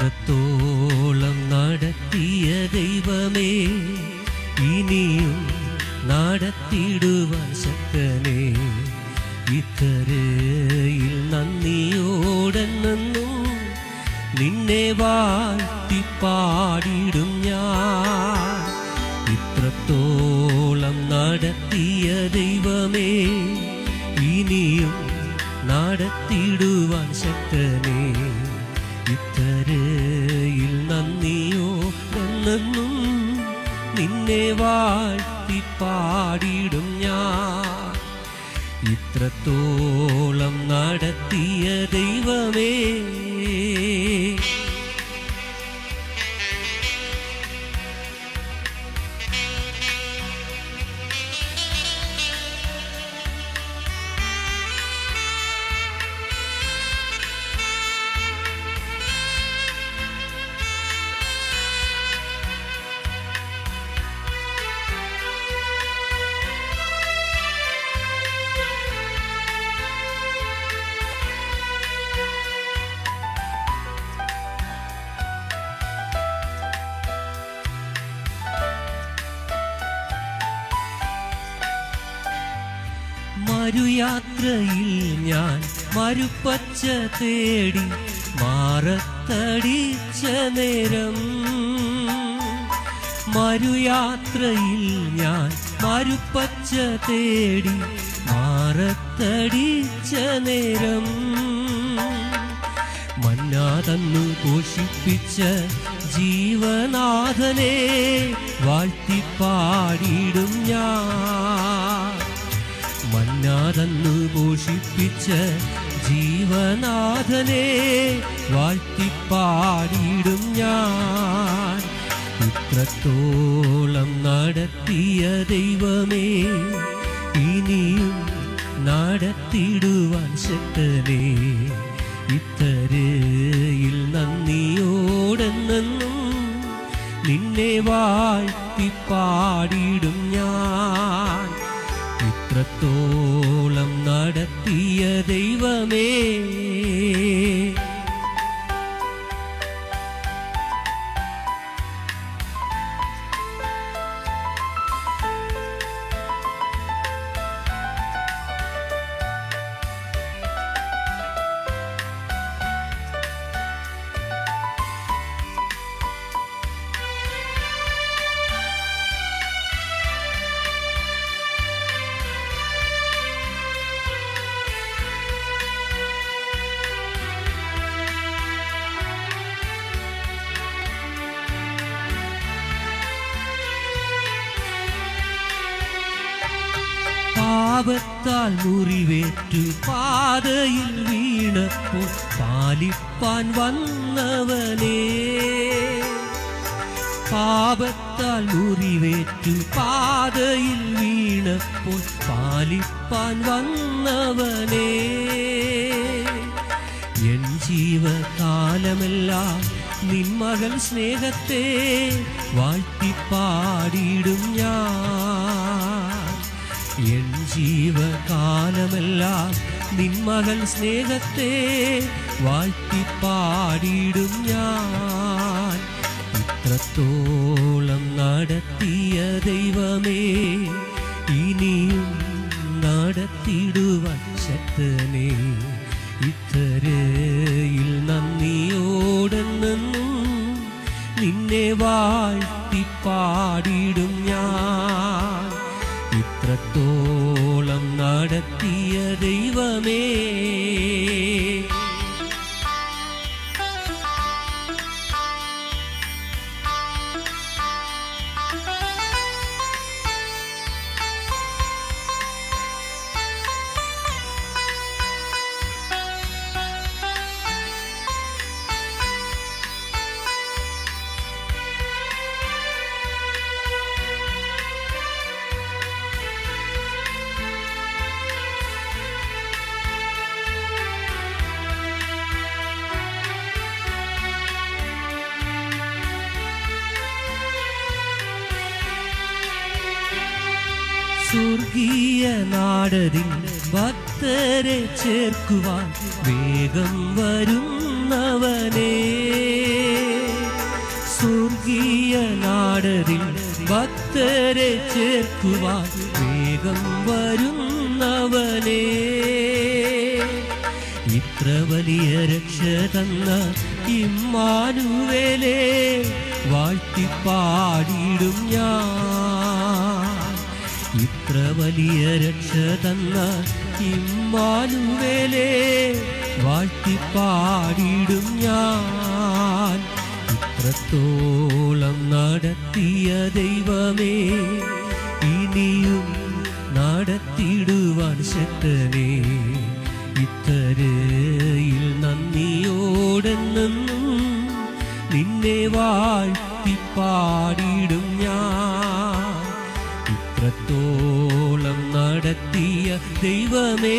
ഇത്രത്തോളം നടത്തിയ ദൈവമേ ഇനിയും നടത്തിയിടുവാൻ ശക്തനേ. ഇക്കരയിൽ നന്ദിയോടെന്നും നിന്നെ വാഴ്ത്തി പാടിടും ഞാൻ. ഇത്രത്തോളം നടത്തിയ ദൈവമേ ഇനിയും നടത്തിയിടുവാൻ ശക്തനെ. നിന്നെ വാഴ്ത്തി പാടിടും ഞാൻ. ഇത്രത്തോളം നടത്തിയ ദൈവമേ മരുയാത്രയിൽ ഞാൻ മരുപ്പച്ച തേടി മാറത്തടിച്ച നേരം. മരുയാത്രയിൽ ഞാൻ മരുപ്പച്ച തേടി മാറത്തടിച്ച നേരം. മന്നാതന്നു പോഷിപ്പിച്ച ജീവനാഥനെ വാഴ്ത്തിപ്പാടിയിടും മന്നാതന്നു പോഷിപ്പിച്ച ജീവനാഥനെ വാഴ്ത്തിപ്പാടിയിടും ഞാൻ. ഇത്രത്തോളം നടത്തിയ ദൈവമേ ഇനിയും നടത്തിയിടുവാൻ ശക്തനേ. ഇത്തരയിൽ നന്ദിയോടെന്നും നിന്നെ വാഴ്ത്തിപ്പാടിയിടും ഞാൻ. ഇത്രത്തോളം നടത്തിയ ദൈവമേ പാപത്താൽ മുറിവേറ്റു പാതയിൽ വീണപ്പോൾ പാലിപ്പാൻ വന്നവനേ. പാപത്താൽ മുറിവേറ്റു പാതയിൽ വീണപ്പോൾ പാലിപ്പാൻ വന്നവനേ. എൻ ജീവകാലമെല്ലാം നിൻ മകൾ സ്നേഹത്തെ വാഴ്ത്തിപ്പാടിയിടും ഞാൻ. ജീവകാലമെല്ലാം നിന്മകൾ സ്നേഹത്തെ വാഴ്ത്തിപ്പാടിയിടും ഞാൻ. ഇത്രത്തോളം നടത്തിയ ദൈവമേ ഇനിയും നടത്തിയിടുവാൻ ശക്തനെ. ഇത്തരയിൽ നന്ദിയോടെന്നും നിന്നെ വാഴ്ത്തിപ്പാടിയിടും ഞാൻ. ഇത്രത്തോളം നടത്തിയ ദൈവമേ സ്വർഗീയ നാടതിൽ ഭക്തരെ ചേർക്കുവാൻ വേഗം വരുന്നവനേ. സ്വർഗീയ നാടതിൽ ഭക്തരെ ചേർക്കുവാൻ വേഗം വരുന്നവനേ. ഇത്ര വലിയ രക്ഷ തന്ന ഇമ്മാനുവേലേ വാഴ്ത്തിപ്പാടിയിടും ഞാൻ. ഇത്ര വലിയ രക്ഷ തന്ന ഇമ്മാനുവേലേ വാഴ്ത്തിപ്പാടിയിടും ഞാൻ. ഇത്രത്തോളം നടത്തിയ ദൈവമേ ഇനിയും നടത്തിയിടുവാൻ ശക്തനേ. ഇത്തരയിൽ നന്ദിയോടെന്നും നിന്നെ വാഴ്ത്തിപ്പാടിയിടും ദൈവമേ.